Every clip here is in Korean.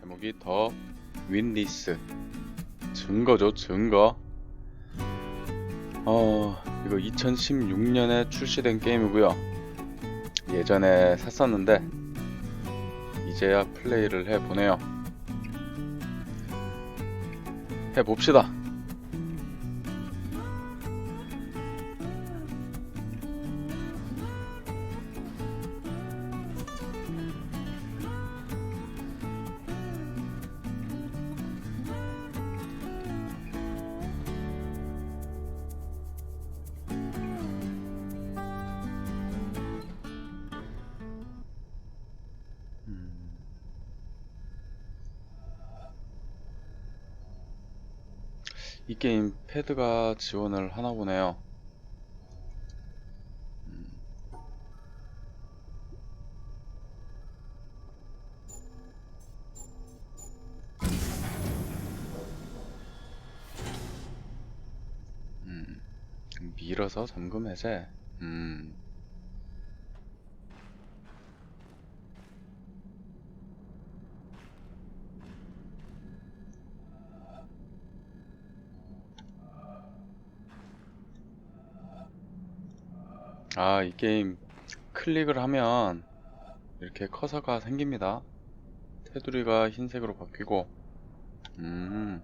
제목이 더 윈리스. 증거죠 증거. 어 이거 2016년에 출시된 게임이고요. 예전에 샀었는데 이제야 플레이를 해보네요. 해봅시다 이 게임 패드가 지원을 하나 보네요. 음. 음. 밀어서 잠금 해제. 음. 아, 이 게임 클릭을 하면 이렇게 커서가 생깁니다. 테두리가 흰색으로 바뀌고, 음,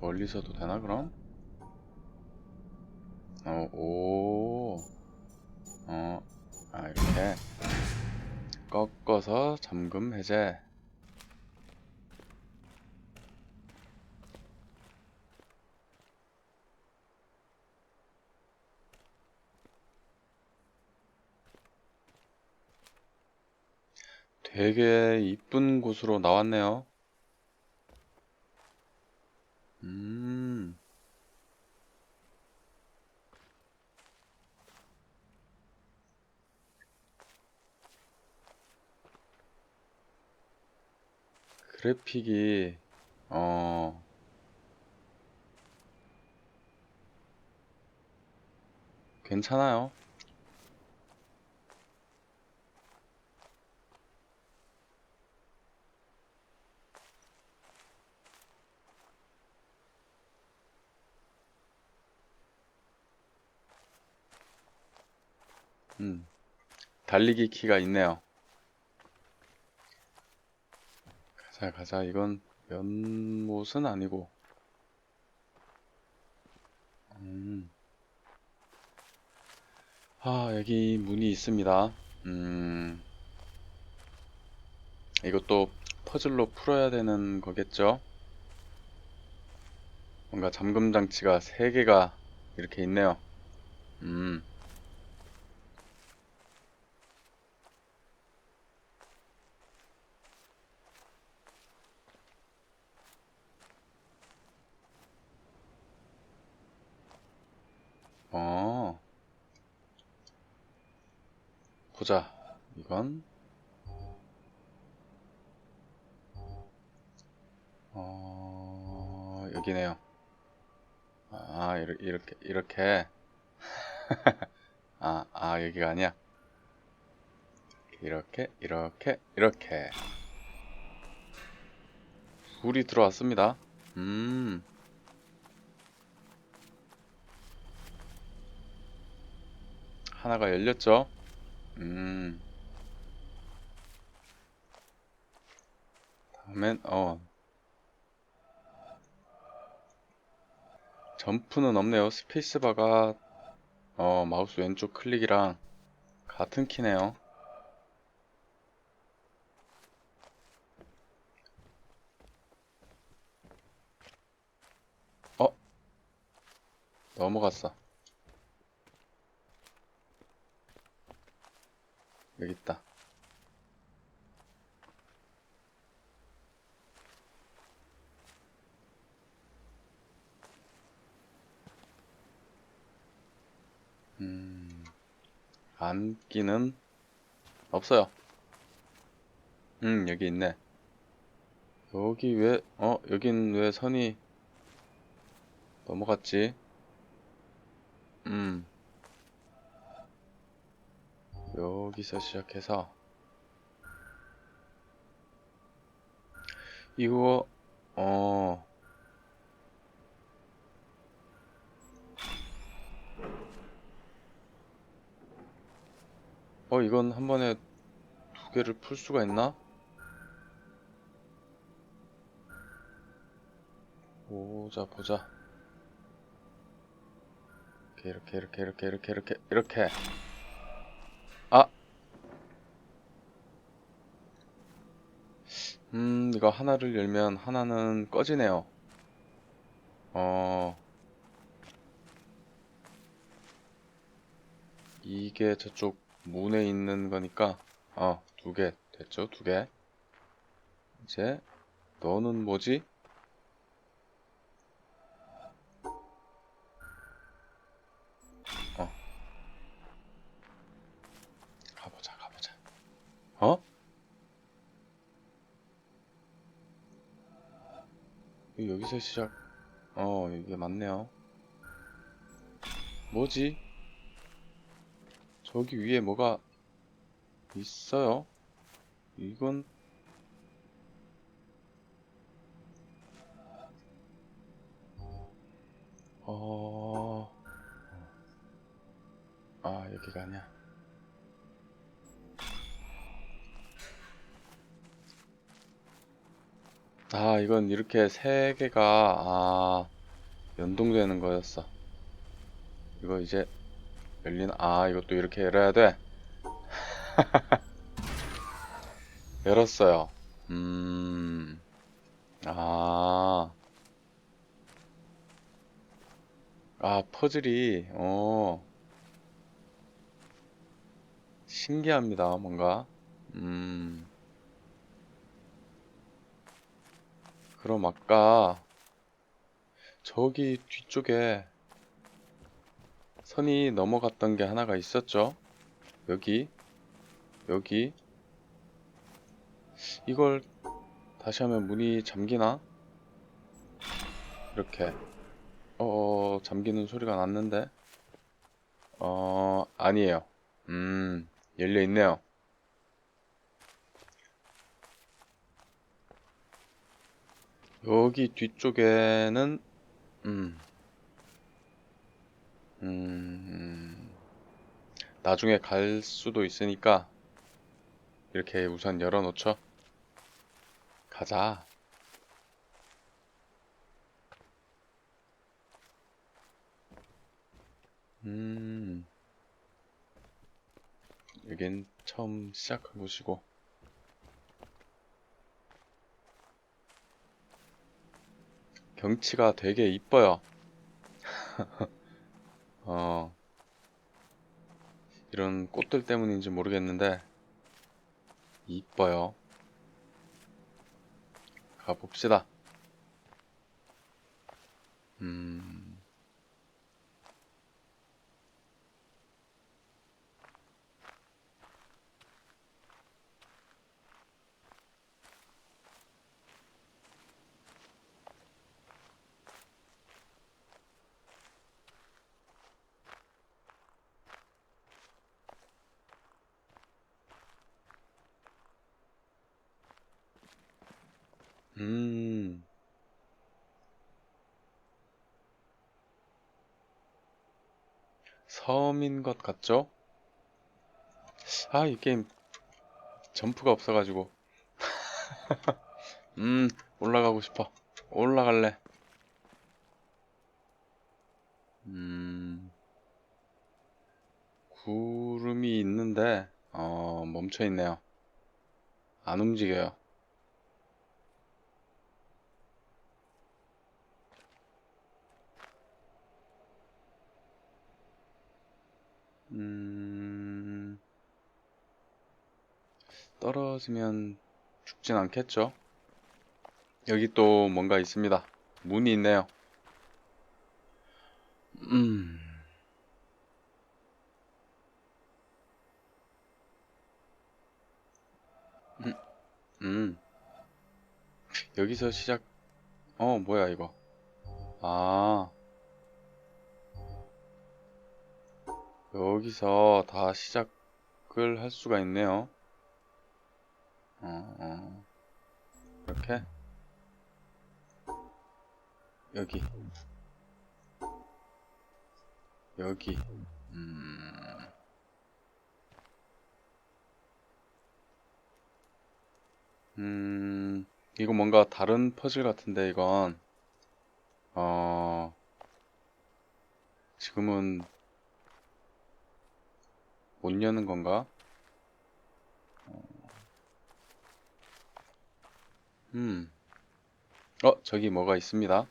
멀리서도 되나, 그럼? 어, 오, 어, 아, 이렇게 꺾어서 잠금 해제. 되게 이쁜 곳으로 나왔네요. 음, 그래픽이, 어, 괜찮아요. 달리기 키가 있네요. 가자, 가자. 이건 연못은 아니고, 음, 아, 여기 문이 있습니다. 음, 이것도 퍼즐로 풀어야 되는 거겠죠? 뭔가 잠금 장치가 3개가 이렇게 있네요. 음, 어, 보자. 이건, 어, 여기네요. 아, 이렇게, 이렇게. 아, 아, 여기가 아니야. 이렇게, 이렇게, 이렇게. 불이 들어왔습니다. 음, 하나가 열렸죠? 음, 다음엔, 어, 점프는 없네요. 스페이스바가, 어, 마우스 왼쪽 클릭이랑 같은 키네요. 어, 넘어갔어. 여기 있다. 음, 안기는 없어요. 음, 여기 있네. 여기 왜, 어, 여긴 왜 선이 넘어갔지? 음, 여기서 시작해서 이거 어 어, 이건 한 번에 두 개를 풀 수가 있나? 보자, 보자. 이렇게, 이렇게, 이렇게, 이렇게, 이렇게, 이렇게. 이렇게. 아! 음, 이거 하나를 열면 하나는 꺼지네요. 어, 이게 저쪽 문에 있는 거니까, 어, 두 개 됐죠? 두 개. 이제, 너는 뭐지? 어? 여기서 시작. 어, 이게 맞네요. 뭐지? 저기 위에 뭐가 있어요? 이건 어... 아, 여기가 아니야. 아, 이건 이렇게 세 개가 아, 연동되는 거였어. 이거 이제 열린 아, 이것도 이렇게 열어야 돼. 열었어요. 음. 아. 아, 퍼즐이 어. 신기합니다. 뭔가. 음. 그럼 아까 저기 뒤쪽에 선이 넘어갔던 게 하나가 있었죠? 여기, 여기. 이걸 다시 하면 문이 잠기나? 이렇게. 어, 잠기는 소리가 났는데? 어, 아니에요. 음, 열려 있네요. 여기 뒤쪽에는, 음, 음, 나중에 갈 수도 있으니까, 이렇게 우선 열어놓죠. 가자. 음, 여긴 처음 시작한 곳이고, 경치가 되게 이뻐요. 어, 이런 꽃들 때문인지 모르겠는데, 이뻐요. 가봅시다. 음, 음, 섬인 것 같죠? 아, 이 게임 점프가 없어가지고. 음, 올라가고 싶어. 올라갈래. 음, 구름이 있는데, 어, 멈춰 있네요. 안 움직여요. 음, 떨어지면 죽진 않겠죠? 여기 또 뭔가 있습니다. 문이 있네요. 음, 음, 음. 여기서 시작, 어, 뭐야, 이거. 아, 여기서 다 시작을 할 수가 있네요. 어, 어. 이렇게. 여기 여기 음 음, 이거 뭔가 다른 퍼즐 같은데, 이건. 어, 지금은 못 여는 건가? 음, 어, 저기 뭐가 있습니다.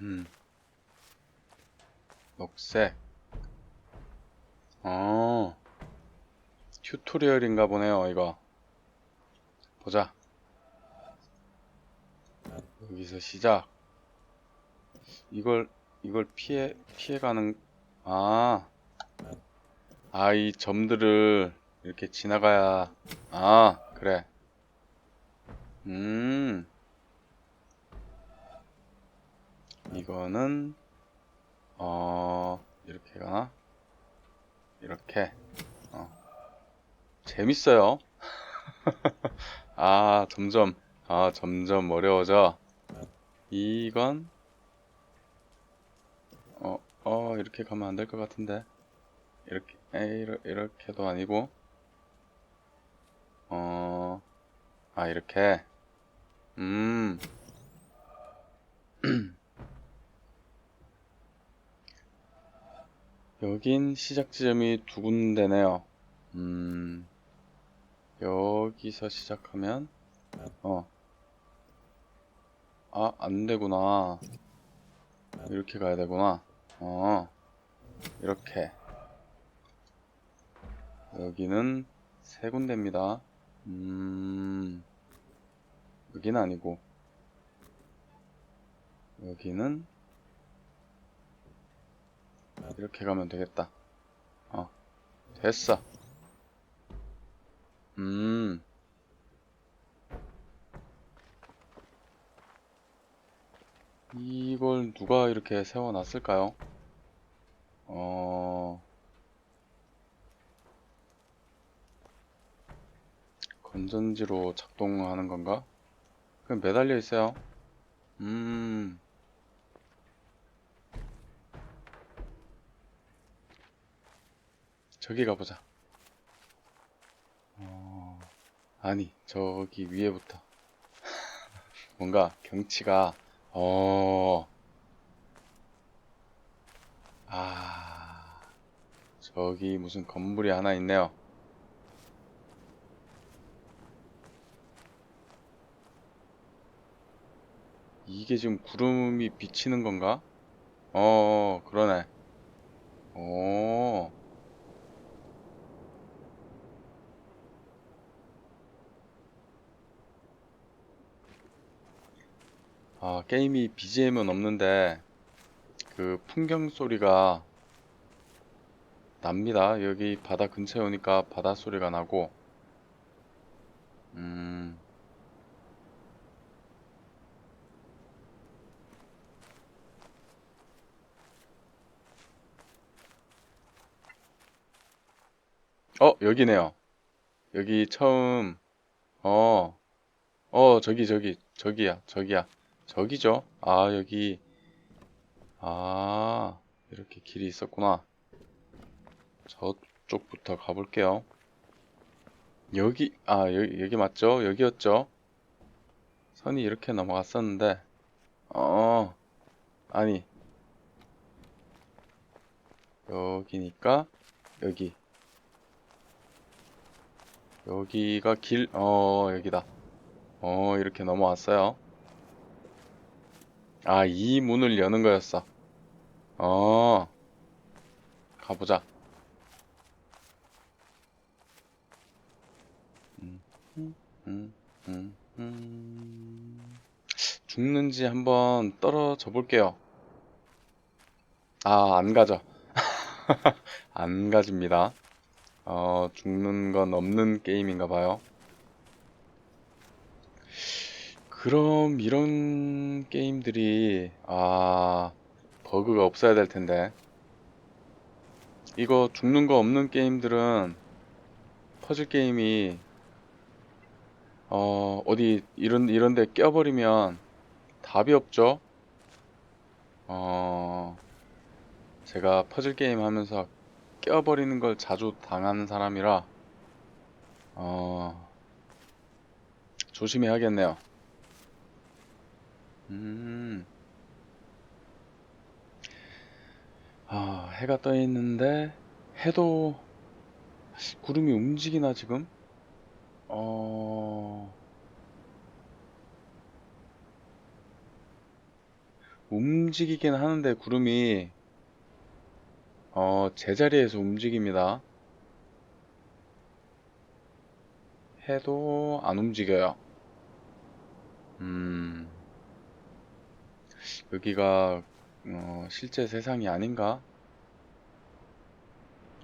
음, 녹색. 어, 튜토리얼인가 보네요, 이거. 보자. 여기서 시작. 이걸, 이걸 피해, 피해가는, 아, 아, 이 점들을 이렇게 지나가야, 아, 그래. 음, 이거는, 어, 이렇게 가나? 이렇게. 어. 재밌어요. 아, 점점, 아, 점점 어려워져. 이건, 어, 어, 이렇게 가면 안 될 것 같은데. 이렇게, 에이, 이렇게도 아니고, 어, 아, 이렇게. 음, 여긴 시작 지점이 두 군데네요. 음, 여기서 시작하면, 어, 아, 안 되구나. 이렇게 가야 되구나. 어, 이렇게. 여기는 세 군데입니다. 음, 여기는 아니고, 여기는 이렇게 가면 되겠다. 어, 됐어. 음, 이걸 누가 이렇게 세워놨을까요? 어, 건전지로 작동하는 건가? 그냥 매달려 있어요. 음, 저기 가보자. 어, 아니, 저기 위에부터. 뭔가 경치가, 어, 아, 저기 무슨 건물이 하나 있네요. 이게 지금 구름이 비치는 건가? 어, 그러네. 오, 아, 게임이 BGM은 없는데, 그 풍경 소리가 납니다. 여기 바다 근처에 오니까 바다 소리가 나고, 음, 어, 여기네요. 여기 처음, 어, 어, 저기, 저기, 저기야, 저기야. 저기죠? 아, 여기, 아, 이렇게 길이 있었구나. 저쪽부터 가볼게요. 여기, 아, 여기, 여기 맞죠? 여기였죠? 선이 이렇게 넘어갔었는데, 어, 아니, 여기니까, 여기. 여기가 길, 어, 여기다. 어, 이렇게 넘어왔어요. 아, 이 문을 여는 거였어. 어, 가보자. 죽는지 한번 떨어져 볼게요. 아, 안 가죠. 안 가집니다. 어, 죽는 건 없는 게임인가 봐요. 그럼 이런 게임들이, 아, 버그가 없어야 될 텐데. 이거 죽는 거 없는 게임들은 퍼즐 게임이, 어, 어디 이런 이런 데 껴버리면 답이 없죠. 어, 제가 퍼즐 게임 하면서 껴버리는 걸 자주 당하는 사람이라 어, 조심해야겠네요. 음. 아, 해가 떠 있는데 해도 구름이 움직이나 지금? 어, 움직이긴 하는데 구름이 어, 제자리에서 움직입니다. 해도 안 움직여요. 음, 여기가 어, 실제 세상이 아닌가?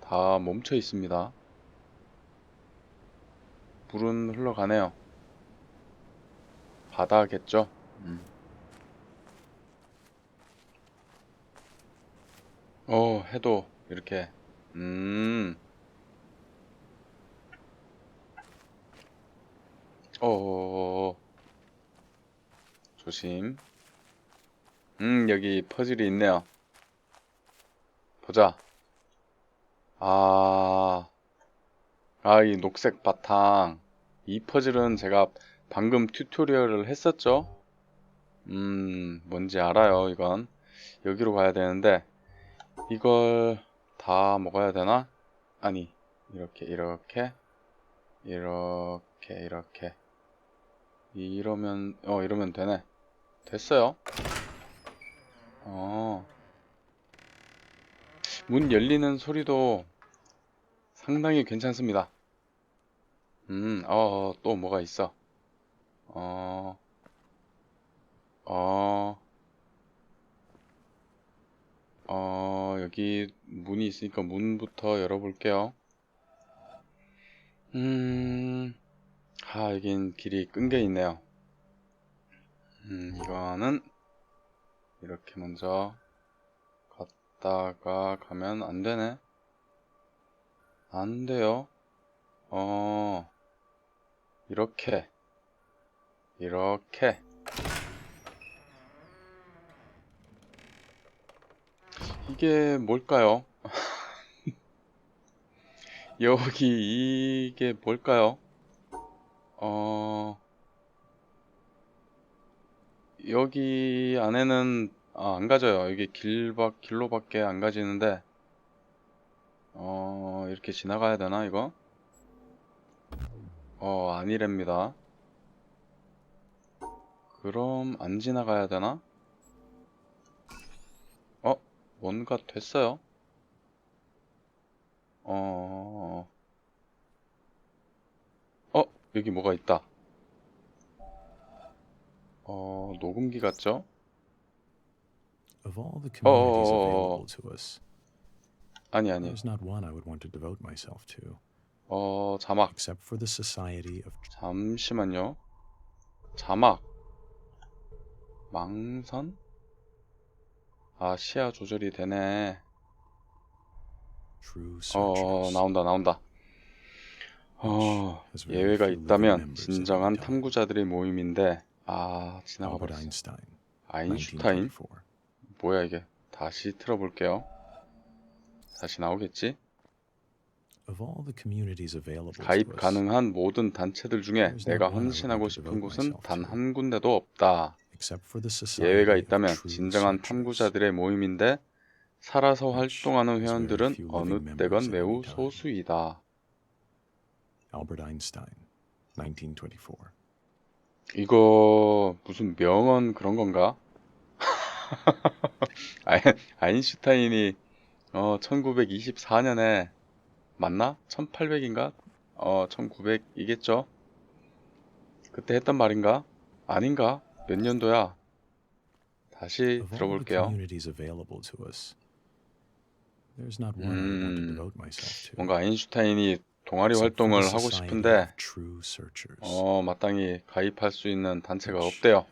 다 멈춰 있습니다. 물은 흘러가네요. 바다겠죠? 음. 어, 해도 이렇게. 음. 어, 조심. 음, 여기 퍼즐이 있네요. 보자. 아, 아, 이 녹색 바탕. 이 퍼즐은 제가 방금 튜토리얼을 했었죠? 음, 뭔지 알아요, 이건. 여기로 가야 되는데, 이걸 다 먹어야 되나? 아니, 이렇게, 이렇게, 이렇게, 이렇게. 이러면, 어, 이러면 되네. 됐어요. 어. 문 열리는 소리도 상당히 괜찮습니다. 음, 어, 또 뭐가 있어. 어, 어, 어, 여기 문이 있으니까 문부터 열어볼게요. 음, 아, 여긴 길이 끊겨 있네요. 음, 이거는 이렇게 먼저 갔다가 가면 안 되네. 안 돼요. 어, 이렇게, 이렇게. 이게 뭘까요? 여기 이게 뭘까요? 어, 여기 안에는 아, 안 가져요. 여기 길밖 길로밖에 안 가지는데 어, 이렇게 지나가야 되나 이거? 어, 아니랍니다. 그럼 안 지나가야 되나? 어, 뭔가 됐어요. 어, 어, 여기 뭐가 있다. 어, 녹음기 같죠? Of all the Oh, oh, communities oh, oh, available to us, 아니, 아니. there's not one I would want to devote myself to, 어, 자막. except for the Society of 잠시만요. 자막. 망선? 아, 시야 조절이 되네. True 어, Searchers. 나온다, 나온다. 어, 예외가 있다면 진정한 탐구자들의 모임인데, 아, 지나가 Albert 버렸어. Einstein, 아인슈타인? 1924. 뭐야 이게? 다시 틀어볼게요. 다시 나오겠지? Of all the communities available to 가입 us, 가능한 모든 단체들 중에 내가 헌신하고 싶은 곳은 단 한 군데도 없다. except for the Society 예외가 of 있다면 True 진정한 Searchers. 탐구자들의 모임인데 살아서 활동하는 회원들은 어느 때건 매우. 소수이다. Albert Einstein, 1924. 이거 무슨 명언 그런 건가? 아인, 아인슈타인이 어 1924년에 맞나? 1800인가? 어 1900이겠죠? 그때 했던 말인가? 아닌가? 몇 년도야? 다시 Of all the 들어볼게요. communities available to us, there's not one I would want to 음, devote myself to. 뭔가 아인슈타인이 동아리 활동을 하고 싶은데. 어 마땅히 가입할 수 있는 단체가 없대요.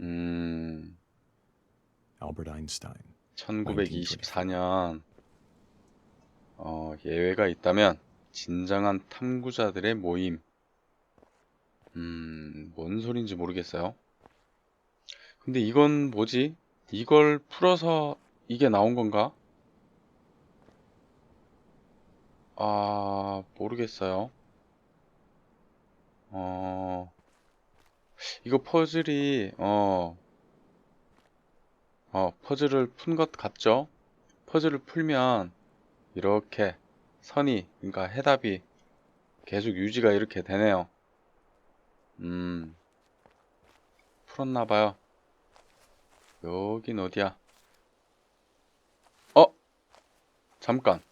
음, Albert Einstein, 1924년 어, 예외가 있다면 진정한 탐구자들의 모임 음, 뭔 소린지 모르겠어요. 근데 이건 뭐지? 이걸 풀어서 이게 나온 건가? 아, 모르겠어요. 어, 이거 퍼즐이, 어, 어, 퍼즐을 푼 것 같죠? 퍼즐을 풀면 이렇게 선이, 그러니까 해답이 계속 유지가 이렇게 되네요. 음, 풀었나봐요. 여긴 어디야? 어? 잠깐.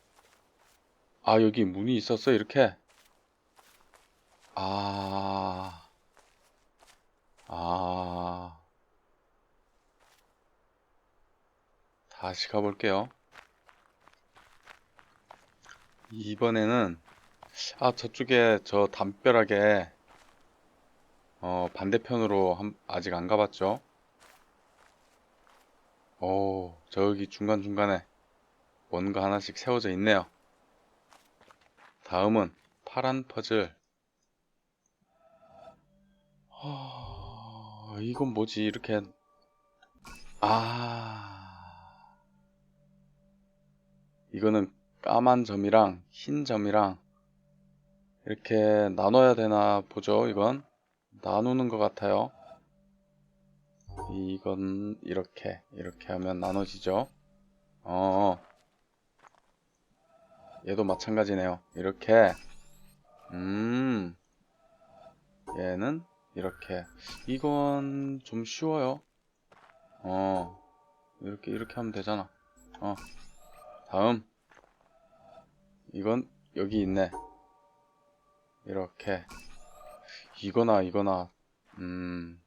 아, 여기 문이 있었어, 이렇게? 아, 아. 다시 가볼게요. 이번에는, 아, 저쪽에 저 담벼락에, 어, 반대편으로 한- 아직 안 가봤죠? 오, 저기 중간중간에 뭔가 하나씩 세워져 있네요. 다음은 파란 퍼즐. 아, 이건 뭐지? 이렇게 아, 이거는 까만 점이랑 흰 점이랑 이렇게 나눠야 되나 보죠, 이건. 나누는 것 같아요. 이건 이렇게, 이렇게 하면 나눠지죠. 어, 얘도 마찬가지네요. 이렇게, 음, 얘는 이렇게. 이건 좀 쉬워요. 어, 이렇게, 이렇게 하면 되잖아. 어, 다음. 이건 여기 있네. 이렇게. 이거나, 이거나, 음,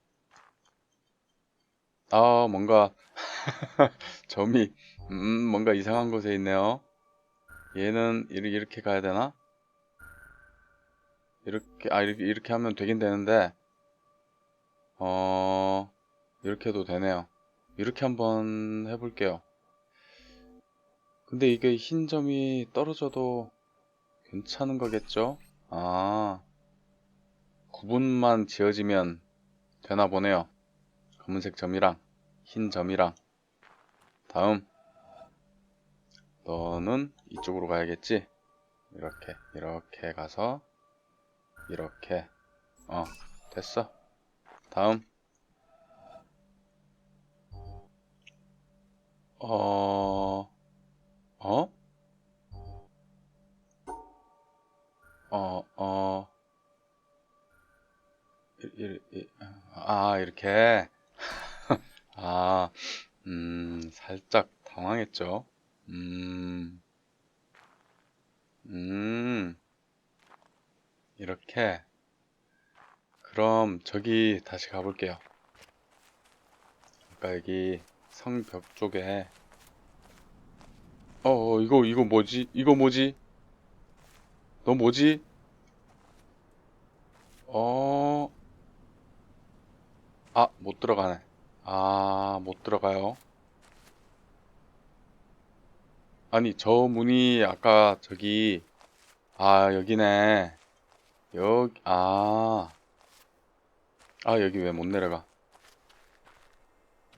아, 뭔가, 점이, 음, 뭔가 이상한 곳에 있네요. 얘는 이렇게, 가야 되나? 이렇게, 아, 이렇게, 이렇게 하면 되긴 되는데, 어, 이렇게 해도 되네요. 이렇게 한번 해볼게요. 근데 이게 흰 점이 떨어져도 괜찮은 거겠죠? 아, 구분만 지어지면 되나 보네요. 검은색 점이랑 흰 점이랑 다음 너는 이쪽으로 가야겠지? 이렇게 이렇게 가서 이렇게 어 됐어 다음 어 어? 어, 어, 이- 이- 이- 아, 이렇게. 아, 음, 살짝 당황했죠. 음, 음, 이렇게. 그럼 저기 다시 가볼게요. 아까 여기 성벽 쪽에. 어, 어, 이거, 이거 뭐지? 이거 뭐지? 너 뭐지? 어, 아, 못 들어가네. 아, 못 들어가요. 아니, 저 문이 아까 저기, 아, 여기네. 여기, 아, 아, 여기 왜 못 내려가?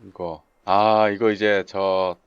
이거, 아, 이거 이제 저